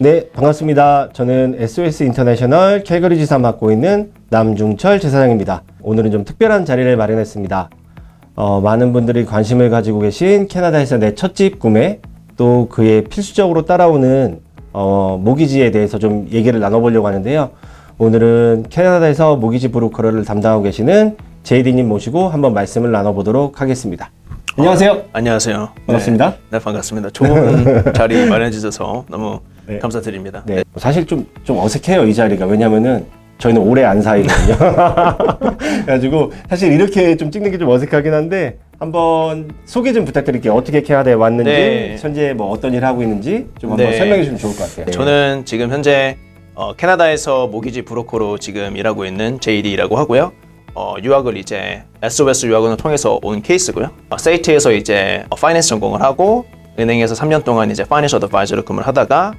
네, 반갑습니다. 저는 SOS 인터내셔널 캘거리 지사 맡고 있는 남중철 지사장입니다. 오늘은 좀 특별한 자리를 마련했습니다. 어, 많은 분들이 관심을 가지고 계신 캐나다에서 내 첫 집 구매, 또 그에 필수적으로 따라오는 어, 모기지에 대해서 좀 얘기를 나눠보려고 하는데요. 오늘은 캐나다에서 모기지 브로커를 담당하고 계시는 제이디님 모시고 한번 말씀을 나눠보도록 하겠습니다. 안녕하세요. 안녕하세요. 반갑습니다. 네, 네, 반갑습니다. 좋은 자리 마련해 주셔서 너무 네. 감사드립니다. 네. 사실 좀, 좀 어색해요, 이 자리가. 왜냐면은 저희는 오래 안 사이거든요. 그래가지고 사실 이렇게 좀 찍는 게 좀 어색하긴 한데 한번 소개 좀 부탁드릴게요. 어떻게 캐나다에 왔는지, 네. 현재 뭐 어떤 일 하고 있는지 좀 한번 네. 설명해 주시면 좋을 것 같아요. 저는 지금 현재 어, 캐나다에서 모기지 브로커로 지금 일하고 있는 JD라고 하고요. 어, 유학을 이제 SOS 유학원을 통해서 온 케이스고요. 어, 세이트에서 이제 어, 파이낸스 전공을 하고 은행에서 3년 동안 이제 파이낸셜 어드바이저로 근무를 하다가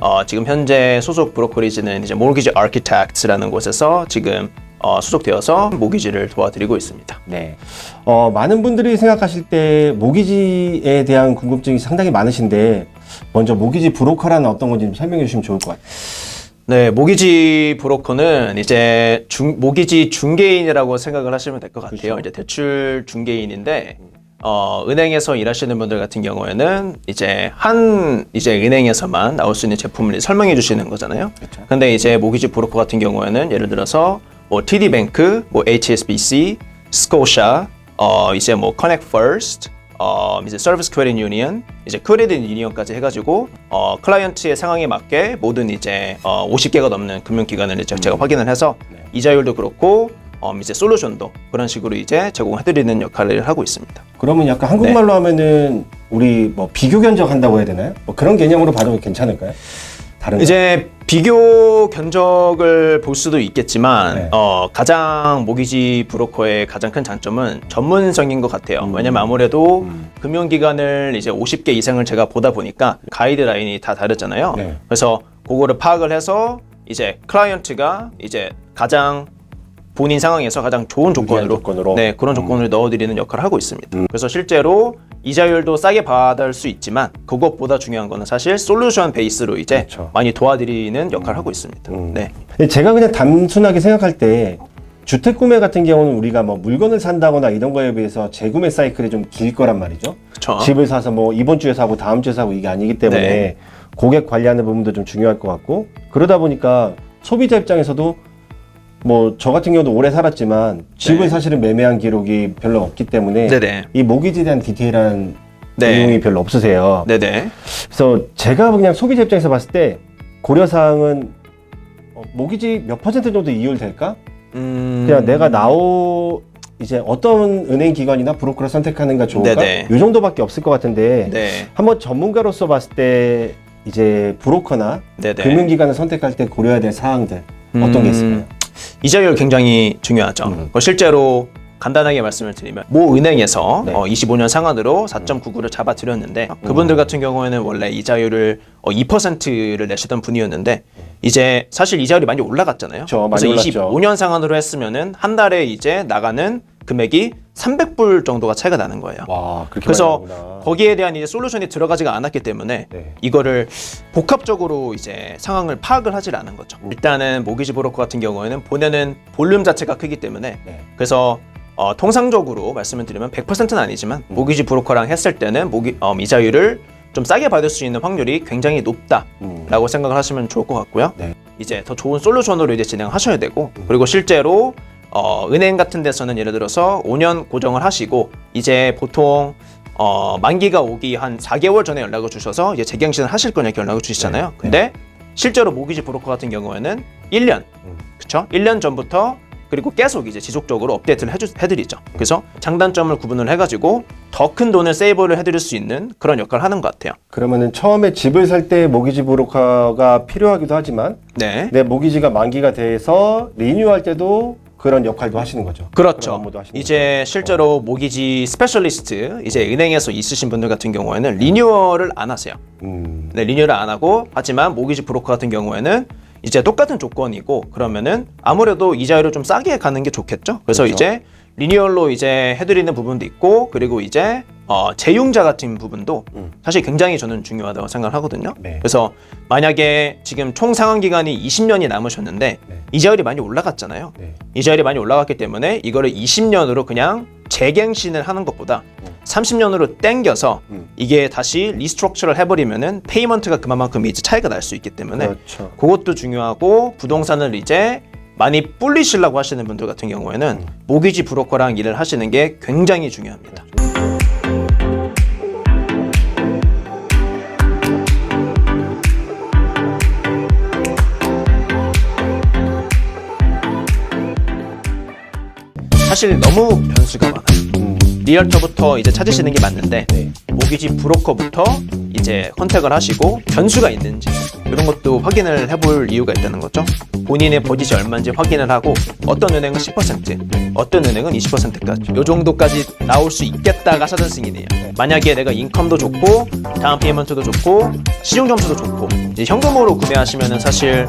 어, 지금 현재 소속 브로커리지는 이제 모기지 아키텍트라는 곳에서 지금 어, 소속되어서 모기지를 도와드리고 있습니다. 네. 어, 많은 분들이 생각하실 때 모기지에 대한 궁금증이 상당히 많으신데 먼저 모기지 브로커라는 어떤 건지 좀 설명해 주시면 좋을 것 같아요. 네, 모기지 브로커는 이제 중, 모기지 중개인이라고 생각을 하시면 될 것 같아요. 그렇죠. 이제 대출 중개인인데 어, 은행에서 일하시는 분들 같은 경우에는 이제 한 이제 은행에서만 나올 수 있는 제품을 설명해 주시는 거잖아요. 그렇죠. 근데 이제 모기지 브로커 같은 경우에는 예를 들어서 뭐 TD 뱅크, 뭐 HSBC, 스코샤, 어 이제 뭐 커넥 퍼스트, 어 이제 서비스 크레딧 유니언, 이제 크레딧 유니언까지 해가지고 어 클라이언트의 상황에 맞게 모든 이제 어 50개가 넘는 금융기관을 이제 제가 확인을 해서 네. 이자율도 그렇고 어 이제 솔루션도 그런 식으로 이제 제공해드리는 역할을 하고 있습니다. 그러면 약간 한국말로 하면은 우리 뭐 비교 견적한다고 해야 되나요? 뭐 그런 개념으로 봐도 괜찮을까요? 다른 이제 비교 견적을 볼 수도 있겠지만 네. 어, 가장 모기지 브로커의 가장 큰 장점은 전문성인 것 같아요. 음. 왜냐면 아무래도 금융기관을 이제 50개 이상을 제가 보다 보니까 가이드라인이 다 다르잖아요. 네. 그래서 그거를 파악을 해서 이제 클라이언트가 이제 가장 본인 상황에서 가장 좋은 조건으로, 조건으로? 음. 네 그런 조건을 넣어드리는 역할을 하고 있습니다. 그래서 실제로 이자율도 싸게 받을 수 있지만 그것보다 중요한 거는 사실 솔루션 베이스로 이제 그렇죠. 많이 도와드리는 역할을 하고 있습니다. 음. 네. 제가 그냥 단순하게 생각할 때 주택 구매 같은 경우는 우리가 뭐 물건을 산다거나 이런 거에 비해서 재구매 사이클이 좀 길 거란 말이죠. 그쵸. 집을 사서 뭐 이번 주에 사고 다음 주에 사고 이게 아니기 때문에 네. 고객 관리하는 부분도 좀 중요할 것 같고 그러다 보니까 소비자 입장에서도 뭐 저 같은 경우도 오래 살았지만 집을 네. 사실은 매매한 기록이 별로 없기 때문에 네네. 이 모기지에 대한 디테일한 네. 내용이 별로 없으세요. 네네. 그래서 제가 그냥 소비자 입장에서 봤을 때 고려 사항은 어, 모기지 몇 퍼센트 정도 이율 될까? 음... 그냥 내가 나오 이제 어떤 은행 기관이나 브로커를 선택하는가 좋을까? 네네. 이 정도밖에 없을 것 같은데 네. 한번 전문가로서 봤을 때 이제 브로커나 네네. 금융기관을 선택할 때 고려해야 될 사항들 어떤 게 음, 있을까요? 이자율 굉장히 중요하죠. 음. 그 실제로 간단하게 말씀을 드리면 모 은행에서 네. 어, 25년 상한으로 4.99를 잡아드렸는데 그분들 같은 경우에는 원래 이자율을 어, 2%를 내시던 분이었는데 이제 사실 이자율이 많이 올라갔잖아요. 그쵸, 많이 그래서 올랐죠. 25년 상한으로 했으면은 한 달에 이제 나가는 금액이 300불 정도가 차이가 나는 거예요. 와 그렇게 그래서 많이. 거기에 대한 이제 솔루션이 들어가지가 않았기 때문에 네. 이거를 복합적으로 이제 상황을 파악을 하질 않은 거죠. 일단은 모기지 브로커 같은 경우에는 보내는 볼륨 자체가 크기 때문에 네. 그래서 어, 통상적으로 말씀을 드리면 100%는 아니지만 음. 모기지 브로커랑 했을 때는 모기 어, 이자율을 좀 싸게 받을 수 있는 확률이 굉장히 높다라고 음. 생각을 하시면 좋을 것 같고요. 네. 이제 더 좋은 솔루션으로 이제 진행하셔야 되고 그리고 실제로 어, 은행 같은 데서는 예를 들어서 5년 고정을 하시고 이제 보통 어, 만기가 오기 한 4개월 전에 연락을 주셔서 이제 재경신을 하실 거냐 이렇게 연락을 주시잖아요. 네. 근데 실제로 모기지 브로커 같은 경우에는 1년, 음. 그쵸? 1년 전부터 그리고 계속 이제 지속적으로 업데이트를 해주, 해드리죠. 그래서 장단점을 구분을 해가지고 더 큰 돈을 세이브를 해드릴 수 있는 그런 역할을 하는 것 같아요. 그러면은 처음에 집을 살 때 모기지 브로커가 필요하기도 하지만 네. 내 모기지가 만기가 돼서 리뉴할 때도 그런 역할도 하시는 거죠. 그렇죠. 하시는 이제 실제로 모기지 스페셜리스트 이제 은행에서 있으신 분들 같은 경우에는 리뉴얼을 안 하세요. 음. 네, 리뉴얼을 안 하고 하지만 모기지 브로커 같은 경우에는 이제 똑같은 조건이고 그러면은 아무래도 이자율을 좀 싸게 가는 게 좋겠죠. 그래서 그렇죠. 이제 리뉴얼로 이제 해드리는 부분도 있고 그리고 이제 어, 재융자 같은 부분도 음. 사실 굉장히 저는 중요하다고 생각을 하거든요. 네. 그래서 만약에 지금 총 상환 기간이 20년이 남으셨는데 네. 이자율이 많이 올라갔잖아요. 네. 이자율이 많이 올라갔기 때문에 이거를 20년으로 그냥 재갱신을 하는 것보다 음. 30년으로 땡겨서 음. 이게 다시 리스트럭처를 해버리면은 페이먼트가 그만큼 이제 차이가 날 수 있기 때문에 그렇죠. 그것도 중요하고 부동산을 이제 많이 불리시려고 하시는 분들 같은 경우에는 음. 모기지 브로커랑 일을 하시는 게 굉장히 중요합니다. 사실 너무 변수가 많아요. 음. 리얼터부터 이제 찾으시는 게 맞는데 네. 모기지 브로커부터 이제 컨택을 하시고 변수가 있는지 이런 것도 확인을 해볼 이유가 있다는 거죠. 본인의 버짓이 얼마인지 확인을 하고 어떤 은행은 10%, 어떤 은행은 20%까지 이 정도까지 나올 수 있겠다가 사전승인이에요. 만약에 내가 인컴도 좋고 다운 페이먼트도 좋고 시중 점수도 좋고 현금으로 구매하시면은 사실